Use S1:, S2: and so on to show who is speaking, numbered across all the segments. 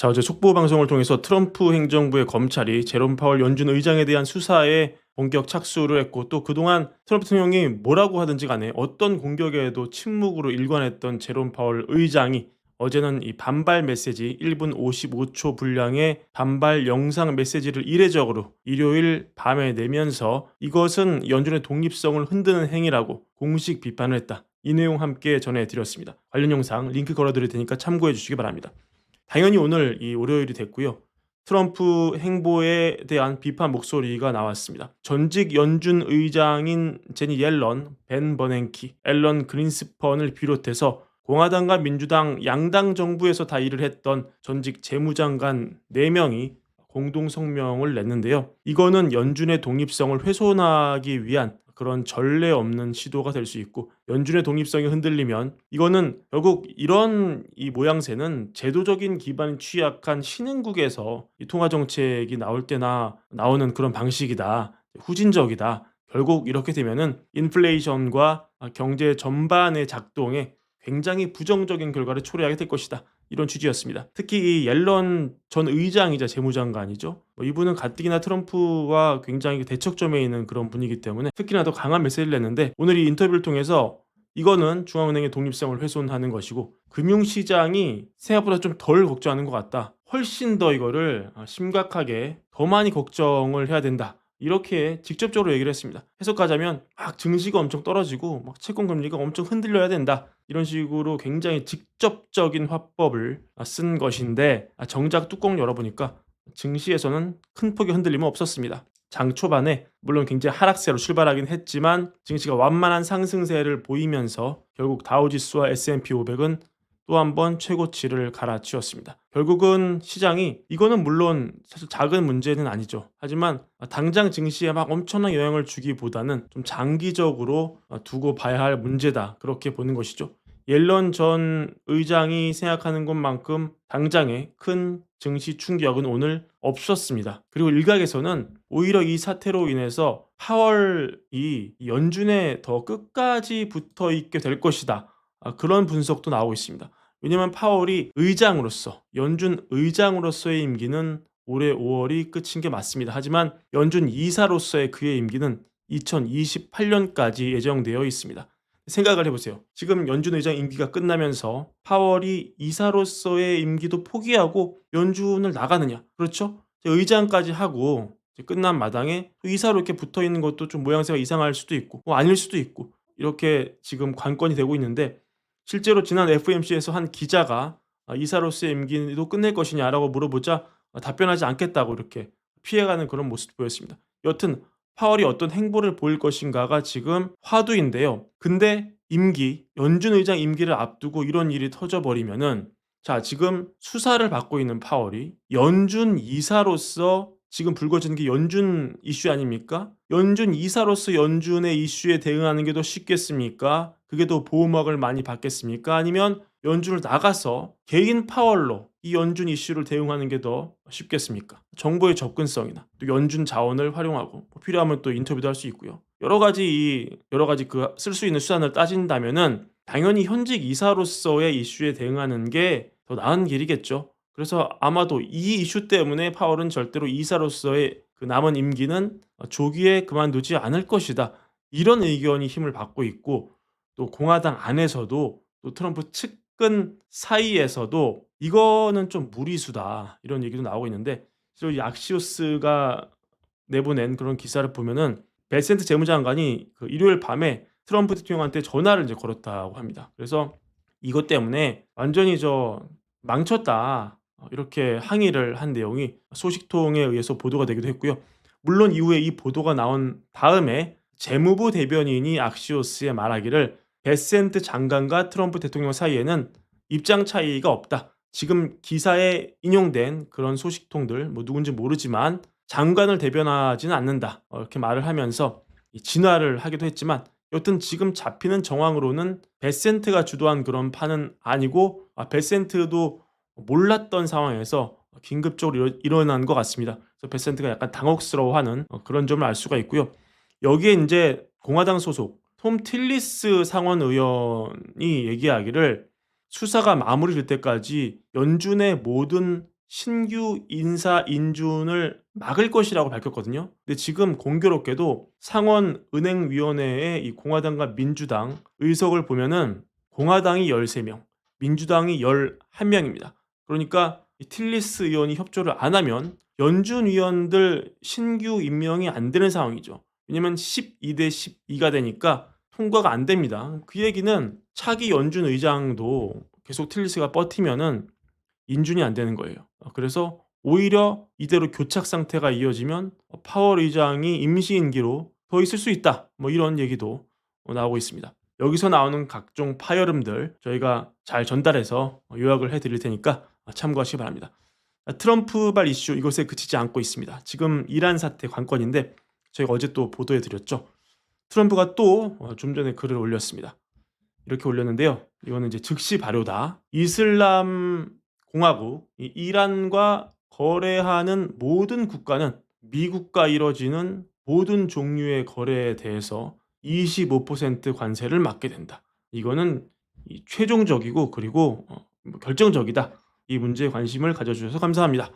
S1: 자 어제 속보 방송을 통해서 트럼프 행정부의 검찰이 제롬 파월 연준 의장에 대한 수사에 본격 착수를 했고 또 그동안 트럼프 대통령이 뭐라고 하든지 간에 어떤 공격에도 침묵으로 일관했던 제롬 파월 의장이 어제는 이 반발 메시지 1분 55초 분량의 반발 영상 메시지를 이례적으로 일요일 밤에 내면서 이것은 연준의 독립성을 흔드는 행위라고 공식 비판을 했다. 이 내용 함께 전해드렸습니다. 관련 영상 링크 걸어드릴 테니까 참고해 주시기 바랍니다. 당연히 오늘 이 월요일이 됐고요. 트럼프 행보에 대한 비판 목소리가 나왔습니다. 전직 연준 의장인 제니 옐런, 벤 버냉키, 앨런 그린스펀을 비롯해서 공화당과 민주당 양당 정부에서 다 일을 했던 전직 재무장관 4명이 공동 성명을 냈는데요. 이거는 연준의 독립성을 훼손하기 위한 그런 전례 없는 시도가 될 수 있고 연준의 독립성이 흔들리면 이거는 결국 이런 이 모양새는 제도적인 기반이 취약한 신흥국에서 이 통화 정책이 나올 때나 나오는 그런 방식이다. 후진적이다. 결국 이렇게 되면은 인플레이션과 경제 전반의 작동에 굉장히 부정적인 결과를 초래하게 될 것이다. 이런 취지였습니다. 특히 이 옐런 전 의장이자 재무장관이죠. 뭐 이분은 가뜩이나 트럼프와 굉장히 대척점에 있는 그런 분이기 때문에 특히나 더 강한 메시지를 냈는데 오늘 이 인터뷰를 통해서 이거는 중앙은행의 독립성을 훼손하는 것이고 금융시장이 생각보다 좀 덜 걱정하는 것 같다. 훨씬 더 이거를 심각하게 더 많이 걱정을 해야 된다. 이렇게 직접적으로 얘기를 했습니다. 해석하자면 막 증시가 엄청 떨어지고 막 채권 금리가 엄청 흔들려야 된다. 이런 식으로 굉장히 직접적인 화법을 쓴 것인데 아, 정작 뚜껑 열어보니까 증시에서는 큰 폭의 흔들림은 없었습니다. 장 초반에 물론 굉장히 하락세로 출발하긴 했지만 증시가 완만한 상승세를 보이면서 결국 다우지수와 S&P 500은 또 한 번 최고치를 갈아치웠습니다. 결국은 시장이 이거는 물론 사실 작은 문제는 아니죠. 하지만 당장 증시에 막 엄청난 영향을 주기보다는 좀 장기적으로 두고 봐야 할 문제다. 그렇게 보는 것이죠. 옐런 전 의장이 생각하는 것만큼 당장의 큰 증시 충격은 오늘 없었습니다. 그리고 일각에서는 오히려 이 사태로 인해서 파월이 연준에 더 끝까지 붙어 있게 될 것이다. 아, 그런 분석도 나오고 있습니다. 왜냐하면 파월이 의장으로서 연준 의장으로서의 임기는 올해 5월이 끝인 게 맞습니다. 하지만 연준 이사로서의 그의 임기는 2028년까지 예정되어 있습니다. 생각을 해보세요. 지금 연준 의장 임기가 끝나면서 파월이 이사로서의 임기도 포기하고 연준을 나가느냐? 그렇죠? 의장까지 하고 끝난 마당에 이사로 이렇게 붙어 있는 것도 좀 모양새가 이상할 수도 있고, 뭐 아닐 수도 있고, 이렇게 지금 관건이 되고 있는데 실제로 지난 FMC에서 한 기자가 아, 이사로서의 임기도 끝낼 것이냐라고 물어보자 아, 답변하지 않겠다고 이렇게 피해가는 그런 모습도 보였습니다. 여튼 파월이 어떤 행보를 보일 것인가가 지금 화두인데요. 근데 임기, 연준 의장 임기를 앞두고 이런 일이 터져버리면은 자, 지금 수사를 받고 있는 파월이 연준 이사로서 지금 불거지는 게 연준 이슈 아닙니까? 연준 이사로서 연준의 이슈에 대응하는 게 더 쉽겠습니까? 그게 더 보호막을 많이 받겠습니까? 아니면 연준을 나가서 개인 파월로 이 연준 이슈를 대응하는 게 더 쉽겠습니까? 정보의 접근성이나 또 연준 자원을 활용하고 뭐 필요하면 또 인터뷰도 할 수 있고요. 여러 가지 이 여러 가지 그 쓸 수 있는 수단을 따진다면은 당연히 현직 이사로서의 이슈에 대응하는 게 더 나은 길이겠죠. 그래서 아마도 이 이슈 때문에 파월은 절대로 이사로서의 그 남은 임기는 조기에 그만두지 않을 것이다. 이런 의견이 힘을 받고 있고 또 공화당 안에서도 또 트럼프 측근 사이에서도 이거는 좀 무리수다. 이런 얘기도 나오고 있는데 실제로 이 악시오스가 내보낸 그런 기사를 보면은 베센트 재무장관이 그 일요일 밤에 트럼프 대통령한테 전화를 이제 걸었다고 합니다. 그래서 이것 때문에 완전히 저 망쳤다. 이렇게 항의를 한 내용이 소식통에 의해서 보도가 되기도 했고요. 물론 이후에 이 보도가 나온 다음에 재무부 대변인이 악시오스에 말하기를 베센트 장관과 트럼프 대통령 사이에는 입장 차이가 없다. 지금 기사에 인용된 그런 소식통들 뭐 누군지 모르지만 장관을 대변하지는 않는다. 어, 이렇게 말을 하면서 진화를 하기도 했지만 여튼 지금 잡히는 정황으로는 베센트가 주도한 그런 판은 아니고 아, 베센트도 몰랐던 상황에서 긴급적으로 일어, 난 것 같습니다. 그래서 베센트가 약간 당혹스러워하는 어, 그런 점을 알 수가 있고요. 여기에 이제 공화당 소속 톰 틸리스 상원 의원이 얘기하기를 수사가 마무리될 때까지 연준의 모든 신규 인사 인준을 막을 것이라고 밝혔거든요. 근데 지금 공교롭게도 상원 은행위원회의 이 공화당과 민주당 의석을 보면은 공화당이 13명, 민주당이 11명입니다. 그러니까 이 틸리스 의원이 협조를 안 하면 연준 위원들 신규 임명이 안 되는 상황이죠. 왜냐면 12대 12가 되니까 통과가 안 됩니다. 그 얘기는 차기 연준 의장도 계속 틸리스가 버티면은 인준이 안 되는 거예요. 어, 그래서 오히려 이대로 교착 상태가 이어지면 파월 의장이 임시 임기로 더 있을 수 있다. 뭐 이런 얘기도 어, 나오고 있습니다. 여기서 나오는 각종 파열음들 저희가 잘 전달해서 요약을 해드릴 테니까 참고하시기 바랍니다. 아, 트럼프발 이슈 이것에 그치지 않고 있습니다. 지금 이란 사태 관건인데 저희가 어제 또 보도해 드렸죠. 트럼프가 또 좀 전에 글을 올렸습니다. 이렇게 올렸는데요. 이거는 이제 즉시 발효다. 이슬람 공화국 이 이란과 거래하는 모든 국가는 미국과 이뤄지는 모든 종류의 거래에 대해서 25% 관세를 맞게 된다. 이거는 이 최종적이고 그리고 어, 뭐 결정적이다. 이 문제에 관심을 가져주셔서 감사합니다.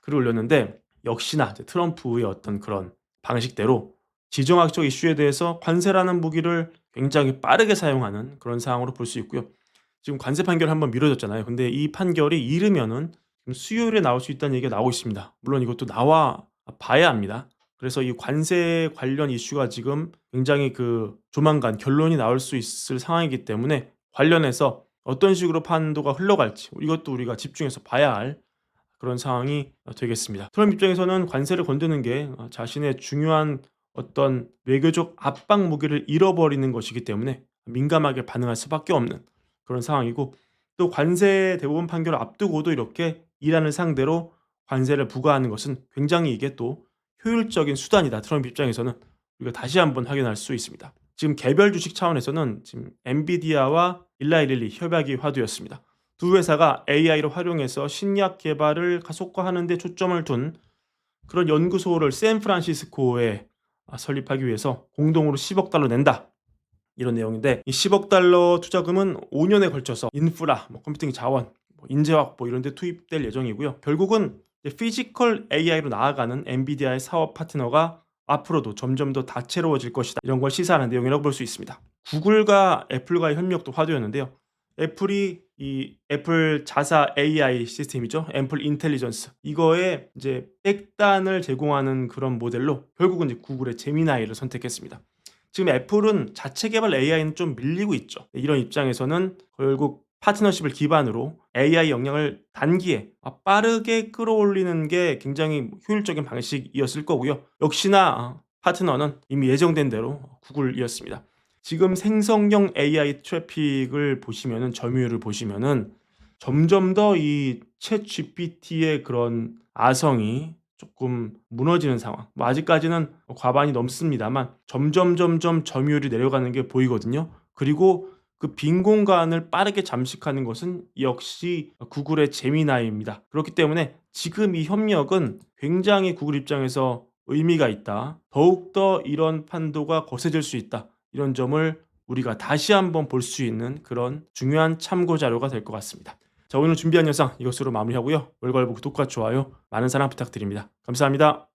S1: 글을 올렸는데 역시나 트럼프의 어떤 그런 방식대로 지정학적 이슈에 대해서 관세라는 무기를 굉장히 빠르게 사용하는 그런 상황으로 볼 수 있고요. 지금 관세 판결 한번 미뤄졌잖아요. 근데 이 판결이 이르면은 수요일에 나올 수 있다는 얘기가 나오고 있습니다. 물론 이것도 나와 봐야 합니다. 그래서 이 관세 관련 이슈가 지금 굉장히 그 조만간 결론이 나올 수 있을 상황이기 때문에 관련해서 어떤 식으로 판도가 흘러갈지 이것도 우리가 집중해서 봐야 할 그런 상황이 되겠습니다. 트럼프 입장에서는 관세를 건드는 게 자신의 중요한 어떤 외교적 압박 무기를 잃어버리는 것이기 때문에 민감하게 반응할 수밖에 없는 그런 상황이고 또 관세 대법원 판결을 앞두고도 이렇게 이란을 상대로 관세를 부과하는 것은 굉장히 이게 또 효율적인 수단이다. 트럼프 입장에서는 우리가 다시 한번 확인할 수 있습니다. 지금 개별 주식 차원에서는 지금 엔비디아와 일라이릴리 협약이 화두였습니다. 두 회사가 AI를 활용해서 신약 개발을 가속화하는 데 초점을 둔 그런 연구소를 샌프란시스코에 설립하기 위해서 공동으로 10억 달러 낸다. 이런 내용인데 이 10억 달러 투자금은 5년에 걸쳐서 인프라, 뭐 컴퓨팅 자원, 뭐 인재 확보 이런 데 투입될 예정이고요. 결국은 피지컬 AI로 나아가는 엔비디아의 사업 파트너가 앞으로도 점점 더 다채로워질 것이다. 이런 걸 시사하는 내용이라고 볼 수 있습니다. 구글과 애플과의 협력도 화두였는데요. 애플이 이 애플 자사 AI 시스템이죠. 애플 인텔리전스. 이거에 이제 백단을 제공하는 그런 모델로 결국은 이제 구글의 제미나이를 선택했습니다. 지금 애플은 자체 개발 AI는 좀 밀리고 있죠. 이런 입장에서는 결국 파트너십을 기반으로 AI 역량을 단기에 빠르게 끌어올리는 게 굉장히 효율적인 방식이었을 거고요. 역시나 파트너는 이미 예정된 대로 구글이었습니다. 지금 생성형 AI 트래픽을 보시면은 점유율을 보시면은 점점 더 이 챗 GPT의 그런 아성이 조금 무너지는 상황. 뭐 아직까지는 과반이 넘습니다만 점점 점점 점유율이 내려가는 게 보이거든요. 그리고 그 빈 공간을 빠르게 잠식하는 것은 역시 구글의 제미나이입니다. 그렇기 때문에 지금 이 협력은 굉장히 구글 입장에서 의미가 있다. 더욱더 이런 판도가 거세질 수 있다. 이런 점을 우리가 다시 한번 볼 수 있는 그런 중요한 참고 자료가 될 것 같습니다. 자, 오늘 준비한 영상 이것으로 마무리하고요. 월괄보 구독과 좋아요 많은 사랑 부탁드립니다. 감사합니다.